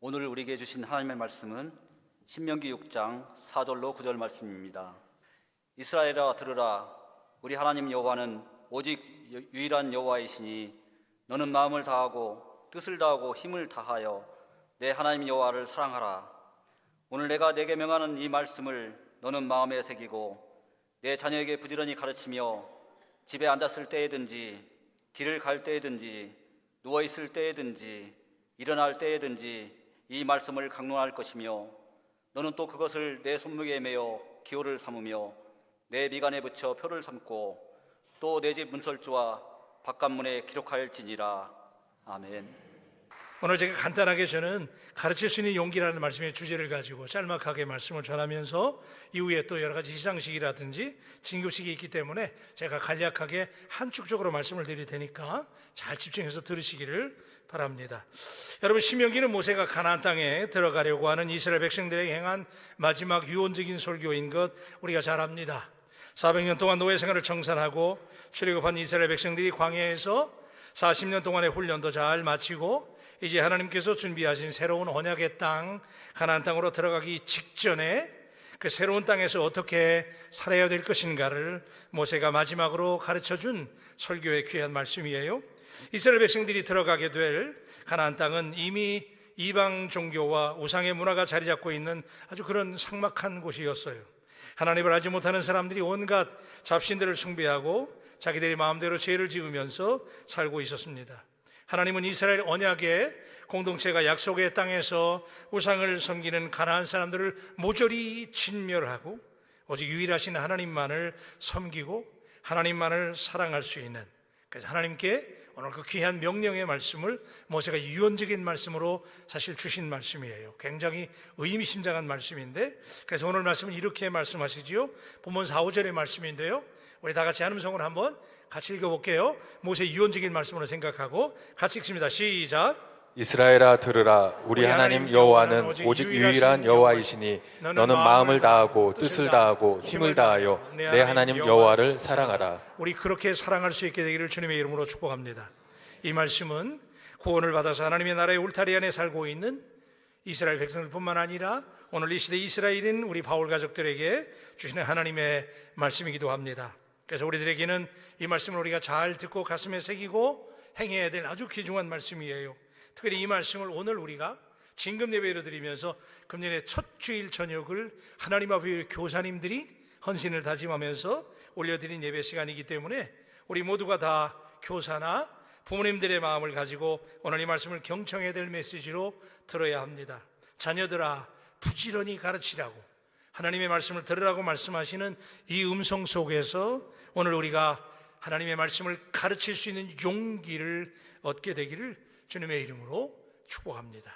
오늘 우리에게 주신 하나님의 말씀은 신명기 6장 4절로 9절 말씀입니다. 이스라엘아 들으라 우리 하나님 여호와는 오직 유- 유일한 여호와이시니 너는 마음을 다하고 뜻을 다하고 힘을 다하여 내 하나님 여호와를 사랑하라. 오늘 내가 내게 명하는 이 말씀을 너는 마음에 새기고 내 자녀에게 부지런히 가르치며 집에 앉았을 때에든지 길을 갈 때에든지 누워 있을 때에든지 일어날 때에든지 이 말씀을 강론할 것이며 너는 또 그것을 내 손목에 매어 기호를 삼으며 내 미간에 붙여 표를 삼고 또 내 집 문설주와 바깥문에 기록할지니라 아멘. 오늘 제가 간단하게 저는 가르칠 수 있는 용기라는 말씀의 주제를 가지고 짤막하게 말씀을 전하면서 이후에 또 여러 가지 시상식이라든지 진급식이 있기 때문에 제가 간략하게 한축적으로 말씀을 드릴 테니까 잘 집중해서 들으시기를 바랍니다. 여러분 신명기는 모세가 가나안 땅에 들어가려고 하는 이스라엘 백성들에게 행한 마지막 유언적인 설교인 것 우리가 잘 압니다. 400년 동안 노예 생활을 청산하고 출애굽한 이스라엘 백성들이 광야에서 40년 동안의 훈련도 잘 마치고 이제 하나님께서 준비하신 새로운 언약의 땅 가나안 땅으로 들어가기 직전에 그 새로운 땅에서 어떻게 살아야 될 것인가를 모세가 마지막으로 가르쳐 준 설교의 귀한 말씀이에요. 이스라엘 백성들이 들어가게 될 가나안 땅은 이미 이방 종교와 우상의 문화가 자리 잡고 있는 아주 그런 삭막한 곳이었어요. 하나님을 알지 못하는 사람들이 온갖 잡신들을 숭배하고 자기들이 마음대로 죄를 지으면서 살고 있었습니다. 하나님은 이스라엘 언약의 공동체가 약속의 땅에서 우상을 섬기는 가나안 사람들을 모조리 진멸하고 오직 유일하신 하나님만을 섬기고 하나님만을 사랑할 수 있는 그래서 하나님께 오늘 그 귀한 명령의 말씀을 모세가 유언적인 말씀으로 사실 주신 말씀이에요. 굉장히 의미심장한 말씀인데 그래서 오늘 말씀은 이렇게 말씀하시지요. 본문 4, 5절의 말씀인데요. 우리 다 같이 한음성을 한번 같이 읽어볼게요. 모세 유언적인 말씀으로 생각하고 같이 읽습니다. 시작. 이스라엘아 들으라 우리 하나님 여호와는 오직 유일한 여호와이시니 너는 마음을 다하고 뜻을 다하고 힘을 다하여 내 하나님 여호와를 사랑하라 우리 그렇게 사랑할 수 있게 되기를 주님의 이름으로 축복합니다. 이 말씀은 구원을 받아서 하나님의 나라의 울타리 안에 살고 있는 이스라엘 백성들뿐만 아니라 오늘 이 시대 이스라엘인 우리 바울 가족들에게 주시는 하나님의 말씀이기도 합니다. 그래서 우리들에게는 이 말씀을 우리가 잘 듣고 가슴에 새기고 행해야 될 아주 귀중한 말씀이에요. 특별히 이 말씀을 오늘 우리가 진금 예배를 드리면서 금년의 첫 주일 저녁을 하나님 앞에 교사님들이 헌신을 다짐하면서 올려드린 예배 시간이기 때문에 우리 모두가 다 교사나 부모님들의 마음을 가지고 오늘 이 말씀을 경청해야 될 메시지로 들어야 합니다. 자녀들아 부지런히 가르치라고 하나님의 말씀을 들으라고 말씀하시는 이 음성 속에서 오늘 우리가 하나님의 말씀을 가르칠 수 있는 용기를 얻게 되기를 주님의 이름으로 축복합니다.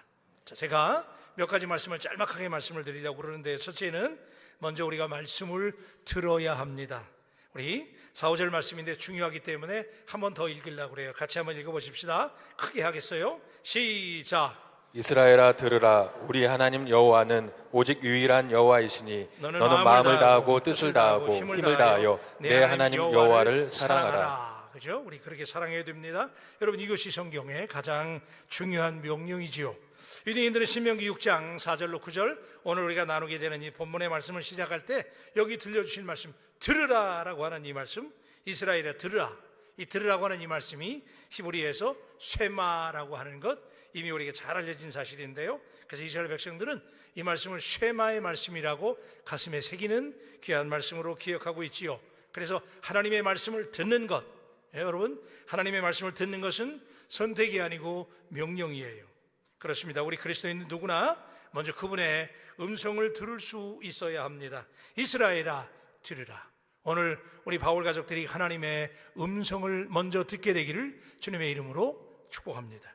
자, 제가 몇 가지 말씀을 짤막하게 말씀을 드리려고 그러는데 첫째는 먼저 우리가 말씀을 들어야 합니다. 우리 4, 5절 말씀인데 중요하기 때문에 한 번 더 읽으려고 그래요. 같이 한번 읽어보십시다. 크게 하겠어요. 시작. 이스라엘아 들으라 우리 하나님 여호와는 오직 유일한 여호와이시니 너는 너는 마음을 다하고 뜻을 다하고 힘을 다하여 내 하나님 여호와를 사랑하라 그죠? 우리 그렇게 사랑해야 됩니다. 여러분 이것이 성경의 가장 중요한 명령이지요. 유대인들은 신명기 6장 4절로 9절 오늘 우리가 나누게 되는 이 본문의 말씀을 시작할 때 여기 들려주신 말씀 들으라라고 하는 이 말씀 이스라엘에 들으라 이 들으라고 하는 이 말씀이 히브리에서 쇠마라고 하는 것 이미 우리에게 잘 알려진 사실인데요. 그래서 이스라엘 백성들은 이 말씀을 쇠마의 말씀이라고 가슴에 새기는 귀한 말씀으로 기억하고 있지요. 그래서 하나님의 말씀을 듣는 것, 예, 여러분 하나님의 말씀을 듣는 것은 선택이 아니고 명령이에요. 그렇습니다. 우리 그리스도인 누구나 먼저 그분의 음성을 들을 수 있어야 합니다. 이스라엘아 들으라. 오늘 우리 바울 가족들이 하나님의 음성을 먼저 듣게 되기를 주님의 이름으로 축복합니다.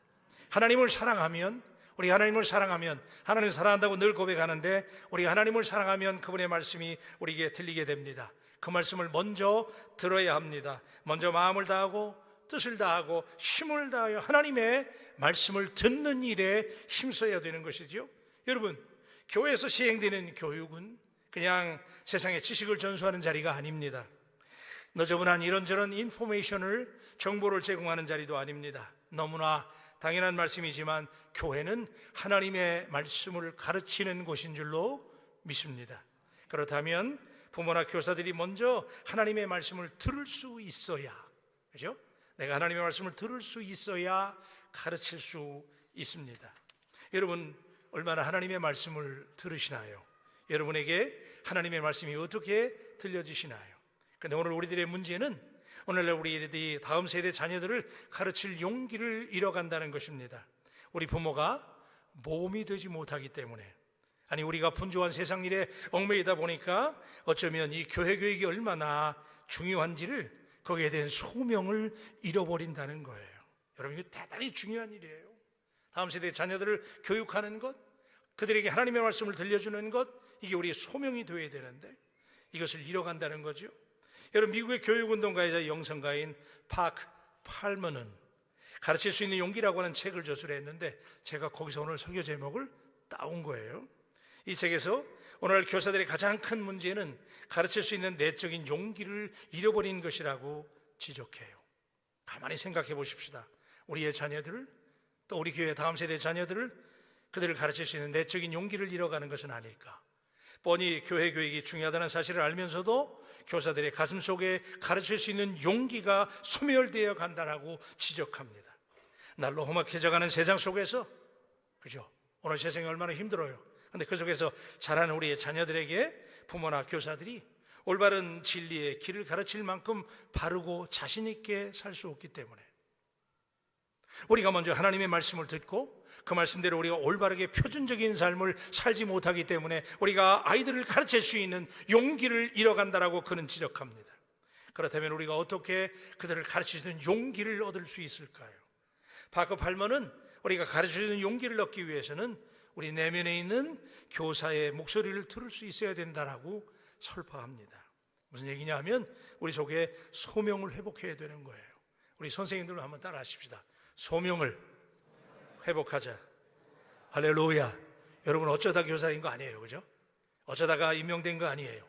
하나님을 사랑하면 우리 하나님을 사랑하면 하나님을 사랑한다고 늘 고백하는데 우리가 하나님을 사랑하면 그분의 말씀이 우리에게 들리게 됩니다. 그 말씀을 먼저 들어야 합니다. 먼저 마음을 다하고 뜻을 다하고 힘을 다하여 하나님의 말씀을 듣는 일에 힘써야 되는 것이지요. 여러분, 교회에서 시행되는 교육은 그냥 세상의 지식을 전수하는 자리가 아닙니다. 너저분한 이런저런 인포메이션을 정보를 제공하는 자리도 아닙니다. 너무나 당연한 말씀이지만 교회는 하나님의 말씀을 가르치는 곳인 줄로 믿습니다. 그렇다면 부모나 교사들이 먼저 하나님의 말씀을 들을 수 있어야, 그죠? 내가 하나님의 말씀을 들을 수 있어야 가르칠 수 있습니다. 여러분, 얼마나 하나님의 말씀을 들으시나요? 여러분에게 하나님의 말씀이 어떻게 들려지시나요? 근데 오늘 우리들의 문제는 오늘날 우리들이 다음 세대 자녀들을 가르칠 용기를 잃어간다는 것입니다. 우리 부모가 모험이 되지 못하기 때문에 아니 우리가 분주한 세상 일에 얽매이다 보니까 어쩌면 이 교회 교육이 얼마나 중요한지를 거기에 대한 소명을 잃어버린다는 거예요. 여러분 이거 대단히 중요한 일이에요. 다음 세대 자녀들을 교육하는 것, 그들에게 하나님의 말씀을 들려주는 것, 이게 우리의 소명이 되어야 되는데 이것을 잃어간다는 거죠. 여러분 미국의 교육운동가이자 영성가인 파크 팔머는 가르칠 수 있는 용기라고 하는 책을 저술했는데 제가 거기서 오늘 설교 제목을 따온 거예요. 이 책에서 오늘 교사들의 가장 큰 문제는 가르칠 수 있는 내적인 용기를 잃어버린 것이라고 지적해요. 가만히 생각해 보십시다. 우리의 자녀들을 또 우리 교회 다음 세대 자녀들을 그들을 가르칠 수 있는 내적인 용기를 잃어가는 것은 아닐까. 뻔히 교회 교육이 중요하다는 사실을 알면서도 교사들의 가슴 속에 가르칠 수 있는 용기가 소멸되어 간다라고 지적합니다. 날로 험악해져가는 세상 속에서 그죠? 오늘 세상이 얼마나 힘들어요. 근데 그 속에서 자라는 우리의 자녀들에게 부모나 교사들이 올바른 진리의 길을 가르칠 만큼 바르고 자신 있게 살 수 없기 때문에 우리가 먼저 하나님의 말씀을 듣고 그 말씀대로 우리가 올바르게 표준적인 삶을 살지 못하기 때문에 우리가 아이들을 가르칠 수 있는 용기를 잃어간다라고 그는 지적합니다. 그렇다면 우리가 어떻게 그들을 가르칠 수 있는 용기를 얻을 수 있을까요? 바크 팔머는 우리가 가르칠 수 있는 용기를 얻기 위해서는 우리 내면에 있는 교사의 목소리를 들을 수 있어야 된다라고 설파합니다. 무슨 얘기냐 하면 우리 속에 소명을 회복해야 되는 거예요. 우리 선생님들로 한번 따라 하십시다. 소명을 회복하자. 할렐루야. 여러분 어쩌다 교사인 거 아니에요. 그죠? 어쩌다가 임명된 거 아니에요.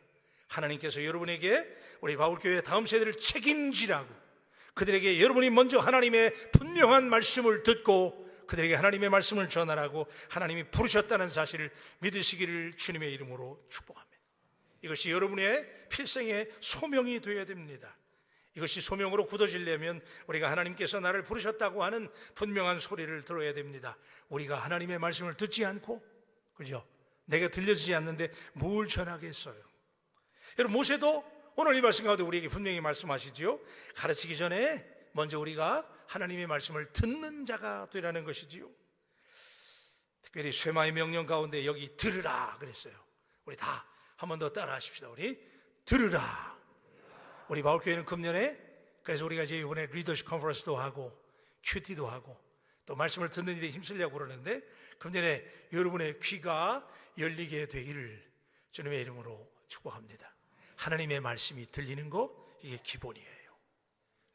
하나님께서 여러분에게 우리 바울교회 다음 세대를 책임지라고 그들에게 여러분이 먼저 하나님의 분명한 말씀을 듣고 그들에게 하나님의 말씀을 전하라고 하나님이 부르셨다는 사실을 믿으시기를 주님의 이름으로 축복합니다. 이것이 여러분의 필생의 소명이 되어야 됩니다. 이것이 소명으로 굳어지려면 우리가 하나님께서 나를 부르셨다고 하는 분명한 소리를 들어야 됩니다. 우리가 하나님의 말씀을 듣지 않고, 그죠? 내가 들려지지 않는데 뭘 전하겠어요? 여러분, 모세도 오늘 이 말씀 가운데 우리에게 분명히 말씀하시지요. 가르치기 전에 먼저 우리가 하나님의 말씀을 듣는 자가 되라는 것이지요. 특별히 쇠마의 명령 가운데 여기 들으라 그랬어요. 우리 다 한 번 더 따라 하십시다. 우리 들으라. 우리 마을교회는 금년에 그래서 우리가 이제 이번에 리더십 컨퍼런스도 하고 큐티도 하고 또 말씀을 듣는 일에 힘쓰려고 그러는데 금년에 여러분의 귀가 열리게 되기를 주님의 이름으로 축복합니다. 하나님의 말씀이 들리는 거 이게 기본이에요.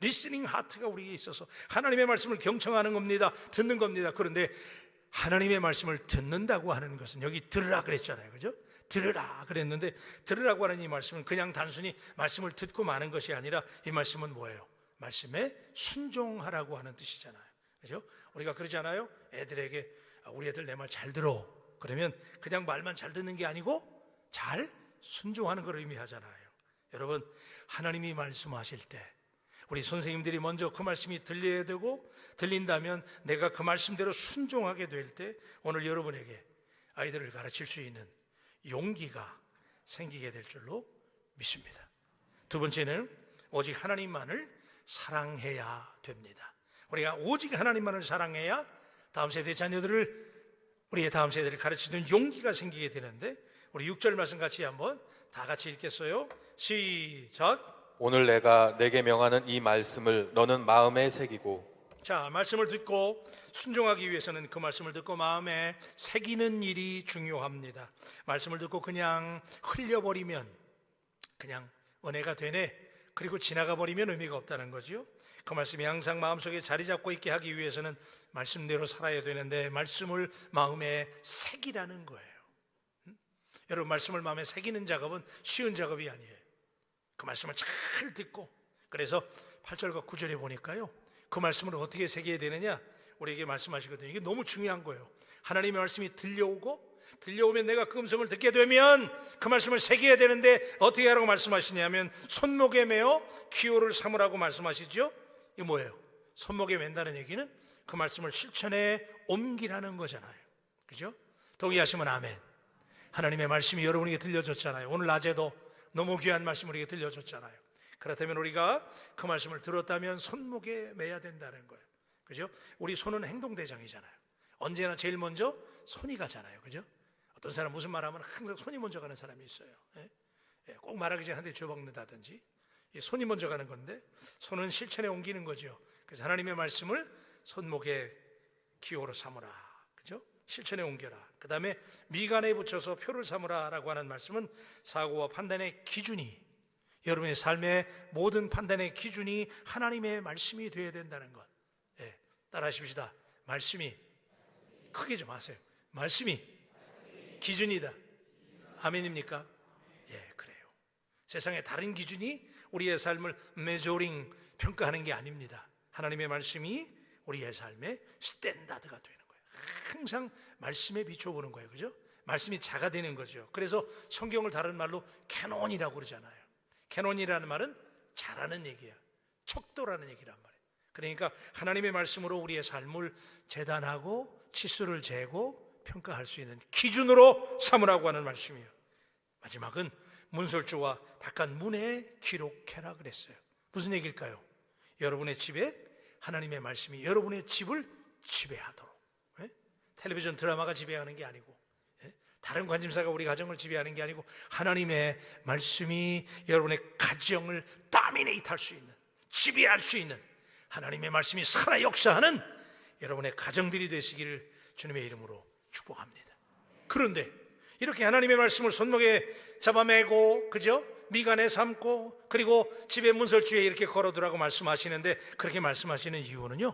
리스닝 하트가 우리에게 있어서 하나님의 말씀을 경청하는 겁니다. 듣는 겁니다. 그런데 하나님의 말씀을 듣는다고 하는 것은 여기 들으라 그랬잖아요. 그죠? 들으라 그랬는데 들으라고 하는 이 말씀은 그냥 단순히 말씀을 듣고 마는 것이 아니라 이 말씀은 뭐예요? 말씀에 순종하라고 하는 뜻이잖아요. 그죠? 우리가 그러잖아요. 애들에게 아, 우리 애들 내 말 잘 들어. 그러면 그냥 말만 잘 듣는 게 아니고 잘 순종하는 걸 의미하잖아요. 여러분, 하나님이 말씀하실 때 우리 선생님들이 먼저 그 말씀이 들려야 되고 들린다면 내가 그 말씀대로 순종하게 될 때 오늘 여러분에게 아이들을 가르칠 수 있는 용기가 생기게 될 줄로 믿습니다. 두 번째는 오직 하나님만을 사랑해야 됩니다. 우리가 오직 하나님만을 사랑해야 다음 세대 자녀들을 우리의 다음 세대를 가르치는 용기가 생기게 되는데 우리 6절 말씀 같이 한번 다 같이 읽겠어요. 시작. 오늘 내가 내게 명하는 이 말씀을 너는 마음에 새기고 자, 말씀을 듣고 순종하기 위해서는 그 말씀을 듣고 마음에 새기는 일이 중요합니다. 말씀을 듣고 그냥 흘려버리면 그냥 은혜가 되네. 그리고 지나가 버리면 의미가 없다는 거지요. 그 말씀이 항상 마음속에 자리 잡고 있게 하기 위해서는 말씀대로 살아야 되는데 말씀을 마음에 새기라는 거예요. 음? 여러분 말씀을 마음에 새기는 작업은 쉬운 작업이 아니에요. 그 말씀을 잘 듣고 그래서 8절과 9절에 보니까요. 그 말씀을 어떻게 새겨야 되느냐? 우리에게 말씀하시거든요. 이게 너무 중요한 거예요. 하나님의 말씀이 들려오고 들려오면 내가 그 음성을 듣게 되면 그 말씀을 새겨야 되는데 어떻게 하라고 말씀하시냐면 손목에 매어 기호를 삼으라고 말씀하시죠. 이게 뭐예요? 손목에 맨다는 얘기는 그 말씀을 실천에 옮기라는 거잖아요. 그죠? 동의하시면 아멘. 하나님의 말씀이 여러분에게 들려줬잖아요. 오늘 낮에도 너무 귀한 말씀 우리에게 들려줬잖아요. 그렇다면 우리가 그 말씀을 들었다면 손목에 매야 된다는 거예요. 그죠? 우리 손은 행동대장이잖아요. 언제나 제일 먼저 손이 가잖아요. 그죠? 어떤 사람 무슨 말 하면 항상 손이 먼저 가는 사람이 있어요. 예? 예, 꼭 말하기 전에 한대 줘먹는다든지 예, 손이 먼저 가는 건데 손은 실천에 옮기는 거죠. 그래서 하나님의 말씀을 손목에 기호로 삼으라. 그죠? 실천에 옮겨라. 그 다음에 미간에 붙여서 표를 삼으라라고 하는 말씀은 사고와 판단의 기준이 여러분의 삶의 모든 판단의 기준이 하나님의 말씀이 되어야 된다는 것. 예, 따라하십시다. 말씀이 크게 좀 하세요. 말씀이 기준이다. 아멘입니까? 예, 그래요. 세상에 다른 기준이 우리의 삶을 메조링 평가하는 게 아닙니다. 하나님의 말씀이 우리의 삶의 스탠다드가 되는. 항상 말씀에 비춰보는 거예요. 그죠? 말씀이 자가 되는 거죠. 그래서 성경을 다른 말로 캐논이라고 그러잖아요. 캐논이라는 말은 잘하는 얘기야. 척도라는 얘기란 말이에요. 그러니까 하나님의 말씀으로 우리의 삶을 재단하고 치수를 재고 평가할 수 있는 기준으로 삼으라고 하는 말씀이에요. 마지막은 문설주와 바깥 문에 기록해라 그랬어요. 무슨 얘기일까요? 여러분의 집에 하나님의 말씀이 여러분의 집을 지배하도록. 예? 텔레비전 드라마가 지배하는 게 아니고 예? 다른 관심사가 우리 가정을 지배하는 게 아니고 하나님의 말씀이 여러분의 가정을 다미네이트 할 수 있는 지배할 수 있는 하나님의 말씀이 살아 역사하는 여러분의 가정들이 되시기를 주님의 이름으로 축복합니다. 그런데 이렇게 하나님의 말씀을 손목에 잡아매고 그죠? 미간에 삼고 그리고 집에 문설주에 이렇게 걸어두라고 말씀하시는데 그렇게 말씀하시는 이유는요.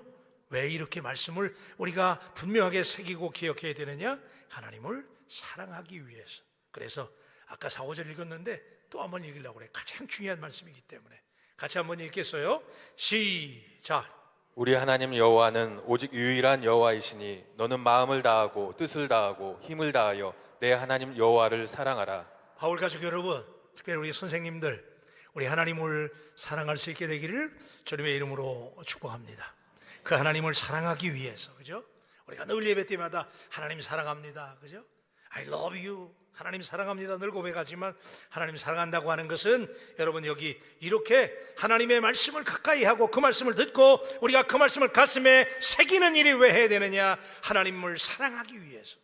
왜 이렇게 말씀을 우리가 분명하게 새기고 기억해야 되느냐? 하나님을 사랑하기 위해서. 그래서 아까 4, 5절 읽었는데 또 한번 읽으려고 그래. 가장 중요한 말씀이기 때문에. 같이 한번 읽겠어요. 시작. 우리 하나님 여호와는 오직 유일한 여호와이시니 너는 마음을 다하고 뜻을 다하고 힘을 다하여 내 하나님 여호와를 사랑하라. 바울 가족 여러분, 특별히 우리 선생님들, 우리 하나님을 사랑할 수 있게 되기를 주님의 이름으로 축복합니다. 그 하나님을 사랑하기 위해서, 그죠? 우리가 늘 예배 때마다 하나님 사랑합니다, 그죠? I love you. 하나님 사랑합니다. 늘 고백하지만 하나님 사랑한다고 하는 것은 여러분 여기 이렇게 하나님의 말씀을 가까이 하고 그 말씀을 듣고 우리가 그 말씀을 가슴에 새기는 일이 왜 해야 되느냐? 하나님을 사랑하기 위해서.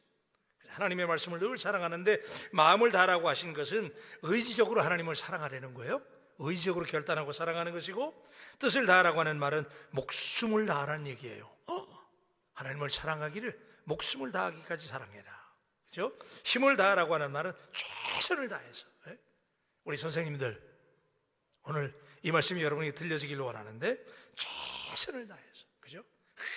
하나님의 말씀을 늘 사랑하는데 마음을 다하라고 하신 것은 의지적으로 하나님을 사랑하려는 거예요. 의지적으로 결단하고 사랑하는 것이고 뜻을 다하라고 하는 말은 목숨을 다하라는 얘기예요. 어? 하나님을 사랑하기를 목숨을 다하기까지 사랑해라. 그죠? 힘을 다하라고 하는 말은 최선을 다해서. 예? 우리 선생님들 오늘 이 말씀이 여러분에게 들려지기를 원하는데 최선을 다해서. 그죠?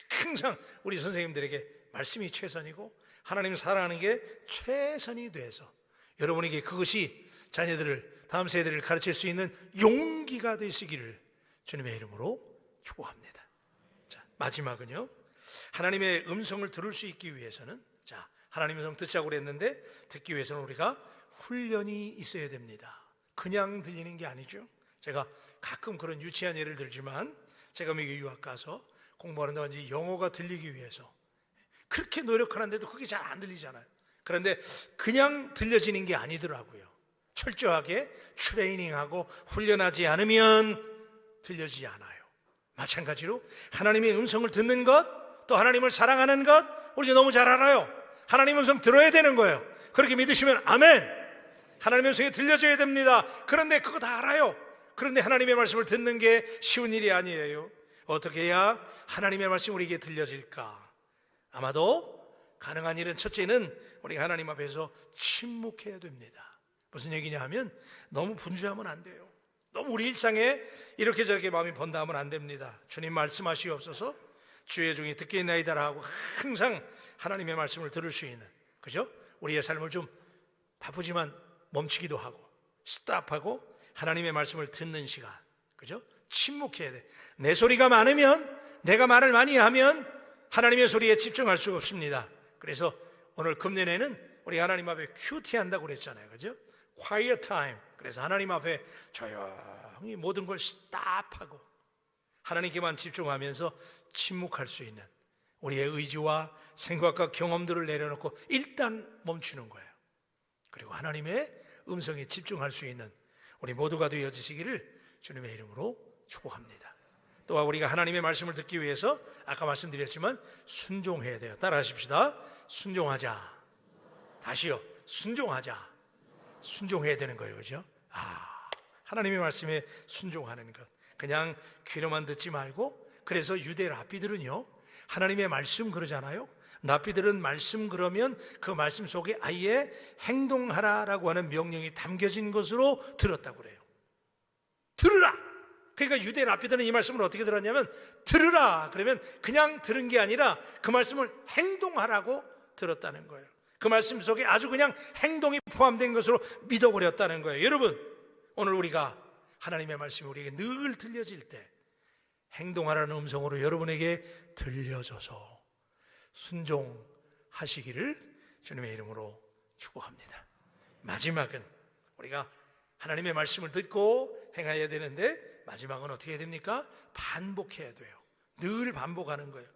항상 우리 선생님들에게 말씀이 최선이고 하나님 사랑하는 게 최선이 돼서 여러분에게 그것이 자녀들을 다음 세대를 가르칠 수 있는 용기가 되시기를 주님의 이름으로 축복합니다. 자, 마지막은요. 하나님의 음성을 들을 수 있기 위해서는 자, 하나님의 음성 듣자고 그랬는데 듣기 위해서는 우리가 훈련이 있어야 됩니다. 그냥 들리는 게 아니죠. 제가 가끔 그런 유치한 예를 들지만 제가 미국 유학 가서 공부하는데 왠지 영어가 들리기 위해서 그렇게 노력하는데도 그게 잘 안 들리잖아요. 그런데 그냥 들려지는 게 아니더라고요. 철저하게 트레이닝하고 훈련하지 않으면 들려지지 않아요. 마찬가지로 하나님의 음성을 듣는 것, 또 하나님을 사랑하는 것, 우리가 너무 잘 알아요. 하나님 음성 들어야 되는 거예요. 그렇게 믿으시면 아멘. 하나님의 음성이 들려줘야 됩니다. 그런데 그거 다 알아요. 그런데 하나님의 말씀을 듣는 게 쉬운 일이 아니에요. 어떻게 해야 하나님의 말씀이 우리에게 들려질까? 아마도 가능한 일은 첫째는 우리가 하나님 앞에서 침묵해야 됩니다. 무슨 얘기냐 하면 너무 분주하면 안 돼요. 너무 우리 일상에 이렇게 저렇게 마음이 번다 하면 안 됩니다. 주님 말씀하시옵소서 주의 중에 듣겠나이다라 하고 항상 하나님의 말씀을 들을 수 있는 그죠? 우리의 삶을 좀 바쁘지만 멈추기도 하고 스탑하고 하나님의 말씀을 듣는 시간 그죠? 침묵해야 돼. 내 소리가 많으면 내가 말을 많이 하면 하나님의 소리에 집중할 수가 없습니다. 그래서 오늘 금년에는 우리 하나님 앞에 큐티 한다고 그랬잖아요. 그죠? quiet time. 그래서 하나님 앞에 조용히 모든 걸 스탑하고 하나님께만 집중하면서 침묵할 수 있는 우리의 의지와 생각과 경험들을 내려놓고 일단 멈추는 거예요. 그리고 하나님의 음성에 집중할 수 있는 우리 모두가 되어지시기를 주님의 이름으로 축복합니다. 또한 우리가 하나님의 말씀을 듣기 위해서 아까 말씀드렸지만 순종해야 돼요. 따라 하십시다. 순종하자. 다시요. 순종하자. 순종해야 되는 거예요. 그죠? 아, 하나님의 말씀에 순종하는 것. 그냥 귀로만 듣지 말고 그래서 유대 랍비들은요. 하나님의 말씀 그러잖아요. 랍비들은 말씀 그러면 그 말씀 속에 아예 행동하라라고 하는 명령이 담겨진 것으로 들었다고 그래요. 들으라. 그러니까 유대 랍비들은 이 말씀을 어떻게 들었냐면 들으라. 그러면 그냥 들은 게 아니라 그 말씀을 행동하라고 들었다는 거예요. 그 말씀 속에 아주 그냥 행동이 포함된 것으로 믿어버렸다는 거예요. 여러분, 오늘 우리가 하나님의 말씀이 우리에게 늘 들려질 때 행동하라는 음성으로 여러분에게 들려줘서 순종하시기를 주님의 이름으로 축복합니다. 마지막은 우리가 하나님의 말씀을 듣고 행해야 되는데 마지막은 어떻게 됩니까? 반복해야 돼요. 늘 반복하는 거예요.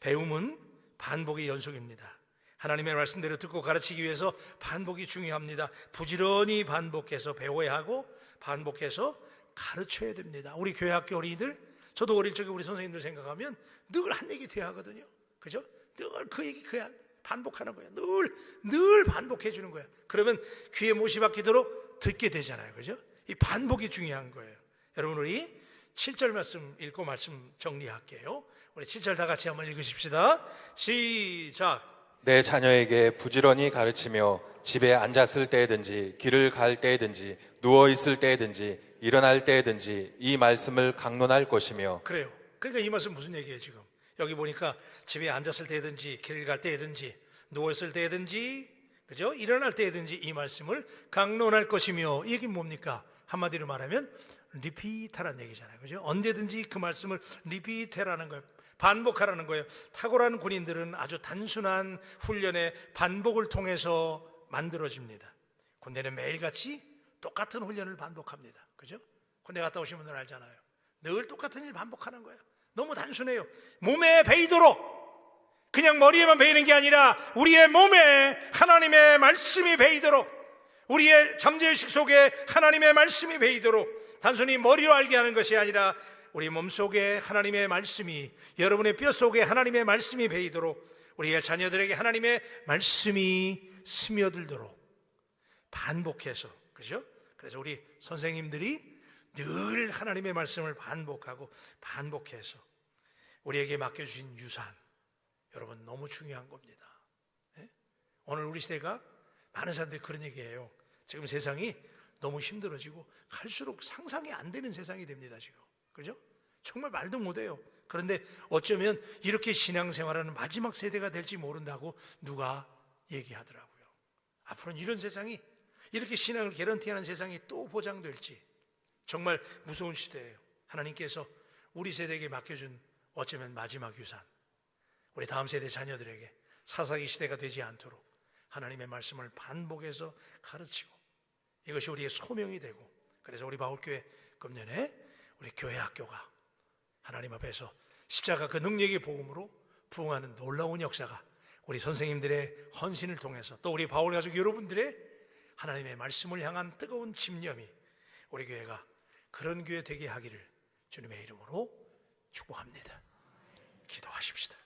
배움은 반복의 연속입니다. 하나님의 말씀대로 듣고 가르치기 위해서 반복이 중요합니다. 부지런히 반복해서 배워야 하고 반복해서 가르쳐야 됩니다. 우리 교회 학교 어린이들 저도 어릴 적에 우리 선생님들 생각하면 늘 한 얘기 돼야 하거든요. 그죠? 늘 그 얘기 그야 반복하는 거예요. 늘, 늘 반복해 주는 거예요. 그러면 귀에 못이 박히도록 듣게 되잖아요. 그죠? 이 반복이 중요한 거예요. 여러분, 우리 7절 말씀 읽고 말씀 정리할게요. 우리 7절 다 같이 한번 읽으십시다. 시작. 내 자녀에게 부지런히 가르치며 집에 앉았을 때든지 길을 갈 때든지 누워 있을 때든지 일어날 때든지 이 말씀을 강론할 것이며 그래요. 그러니까 이 말씀 무슨 얘기예요, 지금? 여기 보니까 집에 앉았을 때든지 길을 갈 때든지 누웠을 때든지 그죠? 일어날 때든지 이 말씀을 강론할 것이며 이게 뭡니까? 한마디로 말하면 리피트라는 얘기잖아요. 그죠? 언제든지 그 말씀을 리피트라는 거예요. 반복하라는 거예요. 탁월한 군인들은 아주 단순한 훈련의 반복을 통해서 만들어집니다. 군대는 매일같이 똑같은 훈련을 반복합니다. 그죠? 군대 갔다 오신 분들 알잖아요. 늘 똑같은 일 반복하는 거예요. 너무 단순해요. 몸에 베이도록 그냥 머리에만 베이는 게 아니라 우리의 몸에 하나님의 말씀이 베이도록 우리의 잠재의식 속에 하나님의 말씀이 베이도록 단순히 머리로 알게 하는 것이 아니라 우리 몸 속에 하나님의 말씀이 여러분의 뼈 속에 하나님의 말씀이 베이도록 우리의 자녀들에게 하나님의 말씀이 스며들도록 반복해서 그죠? 그래서 우리 선생님들이 늘 하나님의 말씀을 반복하고 반복해서 우리에게 맡겨주신 유산 여러분 너무 중요한 겁니다. 예? 오늘 우리 시대가 많은 사람들이 그런 얘기해요. 지금 세상이 너무 힘들어지고 갈수록 상상이 안 되는 세상이 됩니다. 지금 그죠? 정말 말도 못해요. 그런데 어쩌면 이렇게 신앙생활하는 마지막 세대가 될지 모른다고 누가 얘기하더라고요. 앞으로는 이런 세상이 이렇게 신앙을 개런티하는 세상이 또 보장될지 정말 무서운 시대예요. 하나님께서 우리 세대에게 맡겨준 어쩌면 마지막 유산, 우리 다음 세대 자녀들에게 사사기 시대가 되지 않도록 하나님의 말씀을 반복해서 가르치고 이것이 우리의 소명이 되고 그래서 우리 바울교회 금년에 우리 교회 학교가 하나님 앞에서 십자가 그 능력의 복음으로 부흥하는 놀라운 역사가 우리 선생님들의 헌신을 통해서 또 우리 바울 가족 여러분들의 하나님의 말씀을 향한 뜨거운 집념이 우리 교회가 그런 교회 되게 하기를 주님의 이름으로 축복합니다. 기도하십시다.